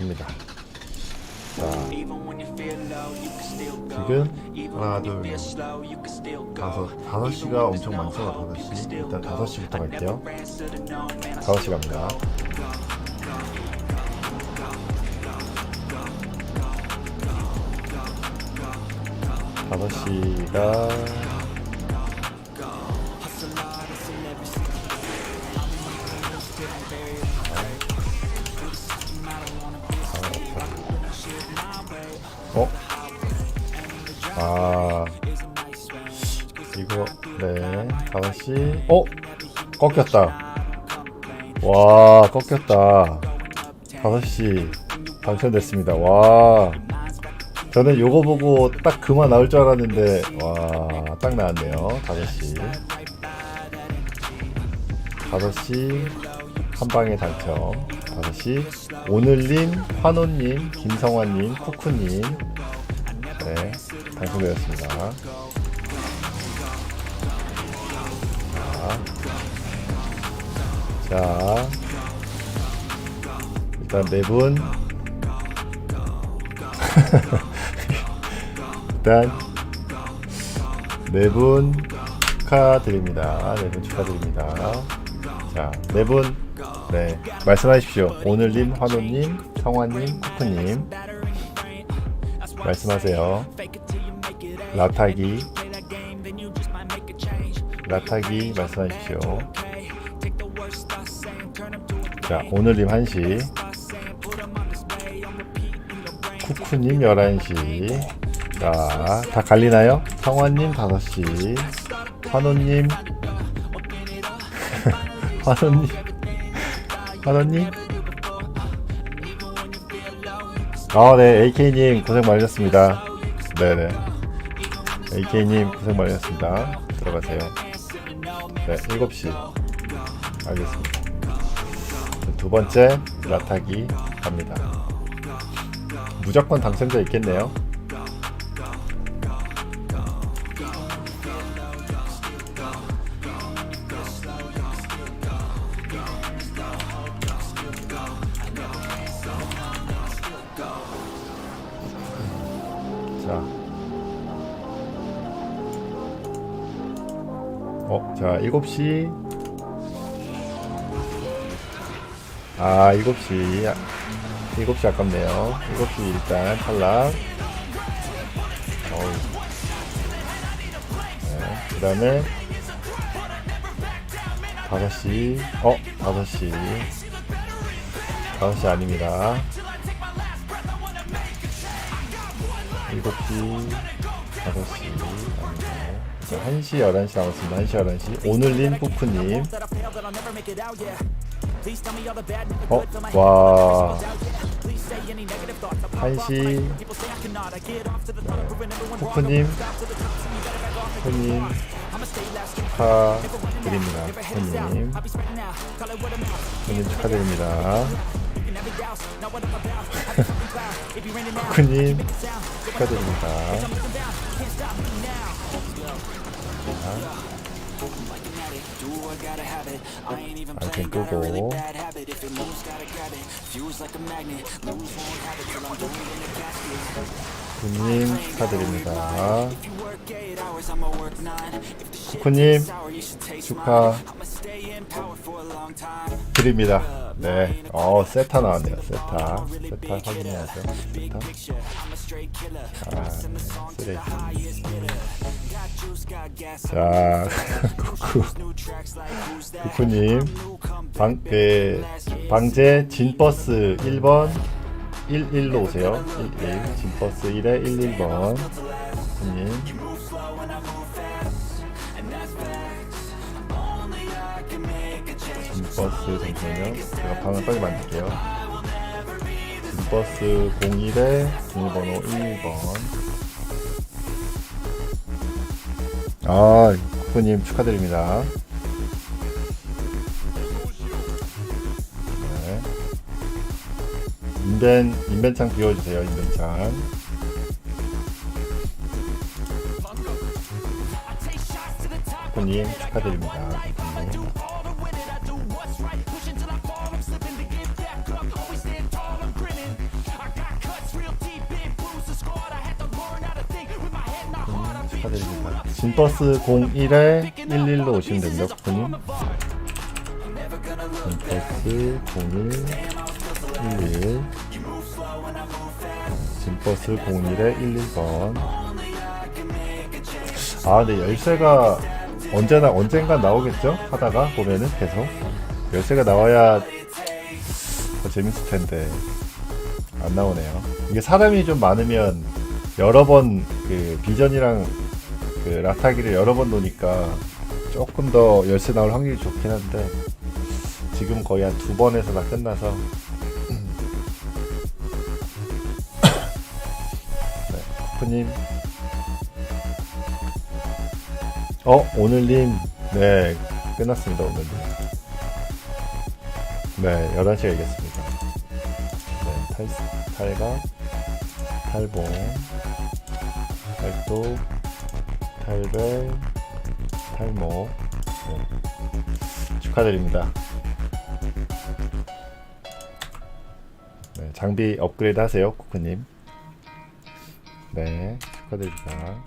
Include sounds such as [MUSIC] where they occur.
갑니다. 자, 지금 하나, 둘, 셋, 다섯, 다섯 시가 엄청 많죠. 다섯 시. 일단 다섯 시부터 갈게요. 다섯 시 갑니다. 다섯 시가 이거 네 다섯 시. 어? 꺾였다. 와 꺾였다. 다섯 시 당첨됐습니다. 와. 저는 요거 보고 딱 그만 나올 줄 알았는데 와 딱 나왔네요. 다섯 시 다섯 시한 방에 당첨. 다섯 시 오늘님 환호님 김성환님 쿠쿠님. 네 당첨되었습니다 자, 자 일단 네분 [LAUGHS] 일단 네분 축하드립니다. 네분 축하드립니다. 자, 네 분, 네, 말씀하십시오. 오늘님, 환호님, 성환님, 쿠쿠님. 말씀하세요. 라타기, 라타기 말씀하십시오. 자, 오늘님 1시, 쿠쿠님 11시, 자, 다 갈리나요? 성환님 5시, 환호님, [LAUGHS] 환호님, 환호님. 아, 네, AK님 고생 많으셨습니다. 네네. AK님 고생 많으셨습니다. 들어가세요. 네, 7시. 알겠습니다. 두 번째, 라타기 갑니다. 무조건 당첨자 있겠네요. 자. 어, 자, 7시. 아, 7시. 7시 아깝네요. 7시 일단 탈락. 네, 그 다음에 5시. 어, 5시. 5시 아닙니다. 7시, 5시, 아니요. 1시, 11시 남았습니다. 1시, 11시. 오늘님, 푸푸님. 어, 와. 1시. 네. 푸푸님. 푸님. 축하드립니다. 푸님. 푸님 축하드립니다. 쿠쿠님 축하드립니다. I can Google. Really bad habit. If it moves, gotta grab it. Fuse like a magnet. Won't have it till I'm in a casket. 쿠님 축하드립니다. 쿠쿠님 축하 드립니다. 네, 어 세타 나왔네요. 세타, 세타 확인해야죠. 세타. 아, 네, 쓰레기. 자, [LAUGHS] 쿠쿠, 쿠쿠님 방, 그, 방제 진버스 1번 11로 오세요. 11 진버스 1에 11번 쿠쿠님. 진버스 잠시만요. 제가 방을 빨리 만들게요. 진버스 01에 비밀번호 1번. 아, 쿠쿠님 축하드립니다. 인벤 인벤창 비워주세요 인벤창. 코님 축하드립니다. 축하드립니다. 진버스 01에 11로 오시면 됩니다 코님. 진버스 01 11 진버스 01에 11번 아 근데 열쇠가 언제나 언젠가 나오겠죠? 하다가 보면은 계속 열쇠가 나와야 더 재밌을 텐데 안 나오네요. 이게 사람이 좀 많으면 여러 번 그 비전이랑 그 라타기를 여러 번 노니까 조금 더 열쇠 나올 확률이 좋긴 한데 지금 거의 한 두 번에서 다 끝나서 님. 어 오늘님. 네 끝났습니다 오늘님. 네 11시가 이겼습니다. 네 탈, 탈각 탈봉 탈도 탈벨 탈모. 네. 축하드립니다. 네, 장비 업그레이드 하세요 코크님 네 축하드립니다